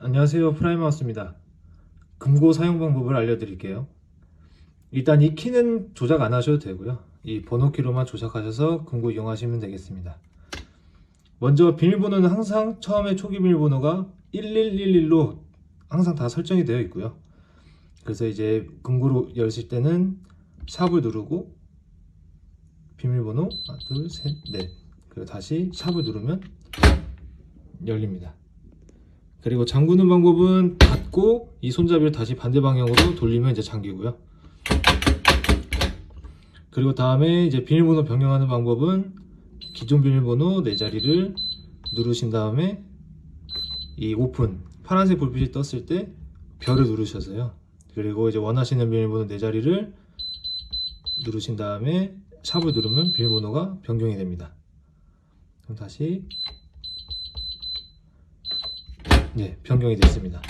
안녕하세요. 프라이마우스입니다. 금고 사용 방법을 알려드릴게요. 일단 이 키는 조작 안 하셔도 되고요. 이 번호키로만 조작하셔서 금고 이용하시면 되겠습니다. 먼저 비밀번호는 항상 처음에 초기 비밀번호가 1111로 항상 다 설정이 되어 있고요. 그래서 이제 금고로 열실 때는 샵을 누르고 비밀번호 하나 둘셋넷. 그리고 다시 샵을 누르면 열립니다 그리고 잠그는 방법은 닫고 이 손잡이를 다시 반대 방향으로 돌리면 이제 잠기고요. 그리고 다음에 이제 비밀번호 변경하는 방법은 기존 비밀번호 네 자리를 누르신 다음에 이 오픈 파란색 불빛이 떴을 때 별을 누르셔서요. 그리고 이제 원하시는 비밀번호 네 자리를 누르신 다음에 샵을 누르면 비밀번호가 변경이 됩니다. 그럼 다시 네, 변경이 됐습니다.